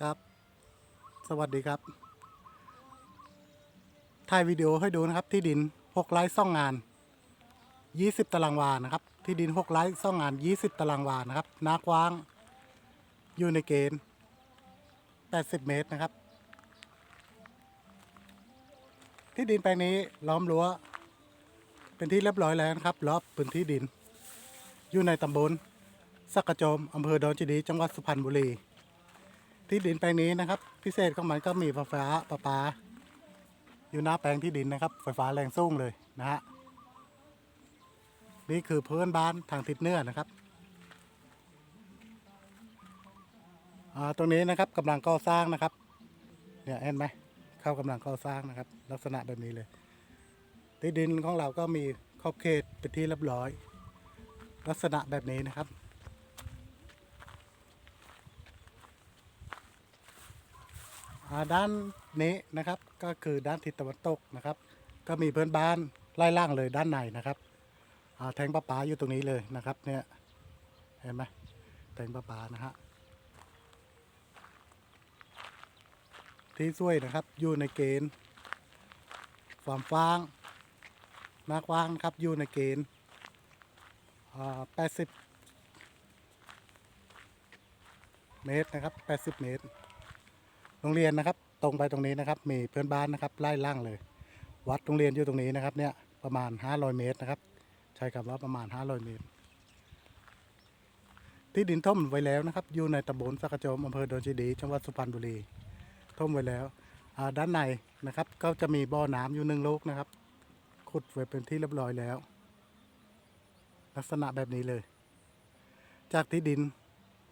ครับ สวัสดีครับ ถ่ายวิดีโอให้ดูนะครับ ที่ดิน6ไร่ซ่องงาน20ตารางวานะครับ ที่ดิน6ไร่ซ่องงาน20ตารางวานะครับหน้ากว้าง อยู่ในเกณฑ์80เมตรนะครับ ที่ดินแปลงนี้ล้อมรั้ว เป็นที่เรียบร้อยแล้วนะครับรอบพื้นที่ดิน อยู่ในตำบลสักกระโจมอำเภอดอนจีดี จังหวัดสุพรรณบุรี ที่ดินแปลงนี้นะครับ พิเศษของมันก็มีไฟฟ้าประปา อยู่หน้าแปลงที่ดินนะครับ ไฟฟ้าแรงสูงเลยนะฮะนี่คือเพื่อนบ้านทางทิศเหนือนะครับอ่าตรงนี้นะครับกำลังก่อสร้างนะครับ เนี่ยเห็นไหมเข้ากำลังก่อสร้างนะครับ ลักษณะแบบนี้เลยที่ดินของเราก็มีขอบเขตเป็นที่เรียบร้อย ลักษณะแบบนี้นะครับ อ่า ด้านนี้นะครับก็คือด้านทิศตะวันตกนะครับ ก็มีเพื่อนบ้านไล่ล่างเลยด้านในนะครับแทงประปาอยู่ตรงนี้เลยนะครับเนี่ยเห็นไหมแทงประปานะฮะที่ช่วยนะครับอยู่ในเกณฑ์ความฟางหน้ากว้างครับอยู่ในเกณฑ์80 เมตรนะครับ 80 เมตร โรงเรียนนะครับ ตรงไปตรงนี้นะครับ มีเพื่อนบ้านนะครับไล่ล่างเลย วัดโรงเรียนอยู่ตรงนี้นะครับ เนี่ยประมาณ 500 เมตรนะครับ ใช้คำว่าประมาณ 500 เมตร ที่ดินท่มไว้แล้วนะครับ อยู่ในตำบลสักกระโจมอำเภอดอนเจดีจังหวัดสุพรรณบุรีท่มไว้แล้วด้านในนะครับ ก็จะมีบ่อน้ำอยู่หนึ่งลูกนะครับ ขุดไว้เป็นที่เรียบร้อยแล้ว ลักษณะแบบนี้เลย จากที่ดิน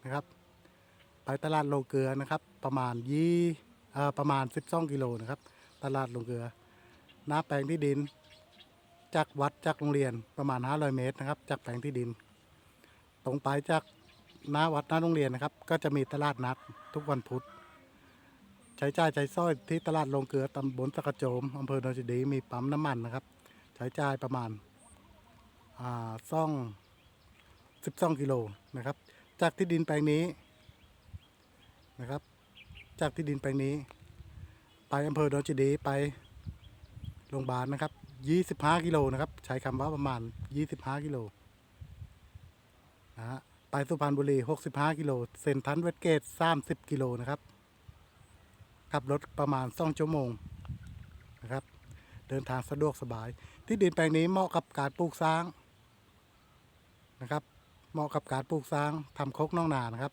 นะครับ ไปตลาดโลเกลือนะครับ ประมาณยี่ประมาณ 12 กิโลนะครับ ตลาดโลเกลือหน้าแปลงที่ดิน จากวัดจากโรงเรียนประมาณ 500 เมตรนะครับ จากแปลงที่ดิน ตรงไปจากหน้าวัดหน้าโรงเรียนนะครับ ก็จะมีตลาดนัดทุกวันพุธใช้จ่ายใช้สร้อยที่ตลาดโรงเกลือตำบลสะกะโจมอำเภอโนนทดีมีปั๊มน้ำมันนะครับ ใช้จ่ายประมาณอ่าซ่อง 12 กิโลนะครับ จากที่ดินแปลงนี้ นะครับ จากที่ดินแปลงนี้ ไปอำเภอดอนจีดีไปโรงพยาบาลนะครับ 25 กิโลนะครับ ใช้คำว่าประมาณ 25 กิโลนะฮะไปสุพรรณบุรี 65 กิโล เซนทันเวสเกต 30 กิโลนะครับ ขับรถประมาณ 2 ชั่วโมงนะครับ เดินทางสะดวกสบาย ที่ดินแปลงนี้เหมาะกับการปลูกสร้างนะครับ เหมาะกับการปลูกสร้างทำโคกนองนานะครับ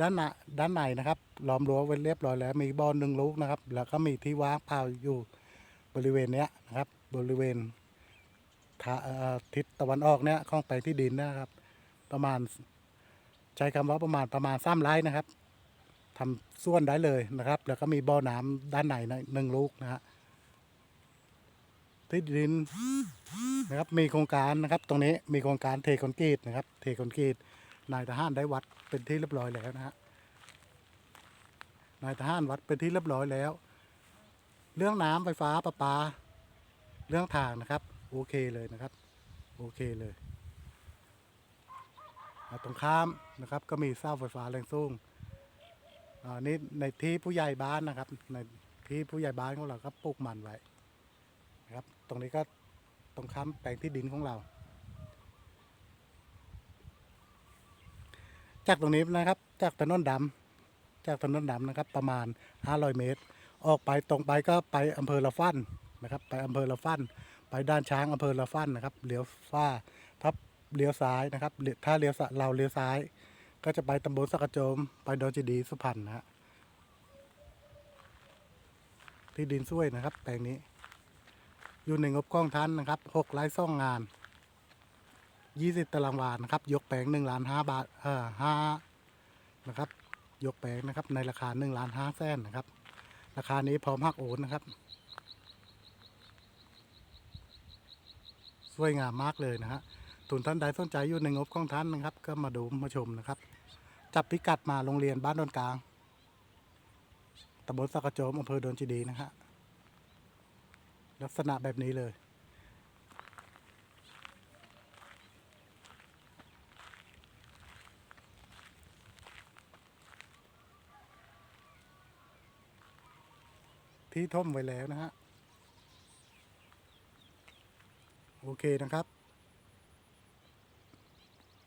ด้านหน้าด้านในนะครับล้อมรั้วไว้เรียบร้อยแล้ว มีบอลหนึ่งลูกนะครับ แล้วก็มีที่ว่างเปล่าอยู่บริเวณเนี้ยนะครับ บริเวณทิศตะวันออกเนี้ยของแปลงที่ดินนะครับ ประมาณใช้คำว่าประมาณประมาณสามไร่นะครับทำส่วนได้เลยนะครับ แล้วก็มีบ่อน้ำด้านในนะหนึ่งลูกนะฮะที่ดินนะครับมีโครงการนะครับ ตรงนี้มีโครงการเทคอนกรีตนะครับ เทคอนกรีต นายทหารได้วัดเป็นที่เรียบร้อยแล้วนะฮะนายทหารวัดเป็นที่เรียบร้อยแล้ว เรื่องน้ำไฟฟ้าประปา เรื่องทางนะครับ โอเคเลยนะครับ โอเคเลยตรงข้ามนะครับก็มีเสาไฟฟ้าแรงสูงอ่านี่ในที่ผู้ใหญ่บ้านนะครับ ในที่ผู้ใหญ่บ้านของเราก็ปลูกมันไว้นะครับ ตรงนี้ก็ตรงข้ามแปลงที่ดินของเรา จากตรงนี้นะครับ จากถนนดำจากถนนดำนะครับ ประมาณ 500 เมตร ออกไปตรงไปก็ไปอำเภอละฟันนะครับ ไปอำเภอละฟันไปด้านช้างอำเภอละฟันนะครับเลี้ยวฟ้าทับเลี้ยวซ้ายนะครับ ถ้าเลี้ยวเราเลี้ยวซ้าย ก็จะไปตำบลสักกระโจม ไปดอนจีดีสุพรรณนะฮะที่ดินช่วยนะครับแปลงนี้ อยู่ในงบกล้องท่านนะครับหกไร่ซ่องงาน ยี่สิบตารางวานะครับ ยกแปลงหนึ่งล้านห้าบาทเอ่อห้านะครับ ยกแปลงนะครับ ในราคาหนึ่งล้านห้าแสนนะครับ ราคานี้พร้อมหักโอนนะครับ สวยงามมากเลยนะฮะทุนท่านใดสนใจอยู่ในงบของท่านนะครับ ก็มาดูมาชมนะครับ จับพิกัดมาโรงเรียนบ้านดอนกลางตำบลสักกระโจมอำเภอดอนจีดีนะฮะลักษณะแบบนี้เลย ที่ท่มไว้แล้วนะฮะ โอเคนะครับ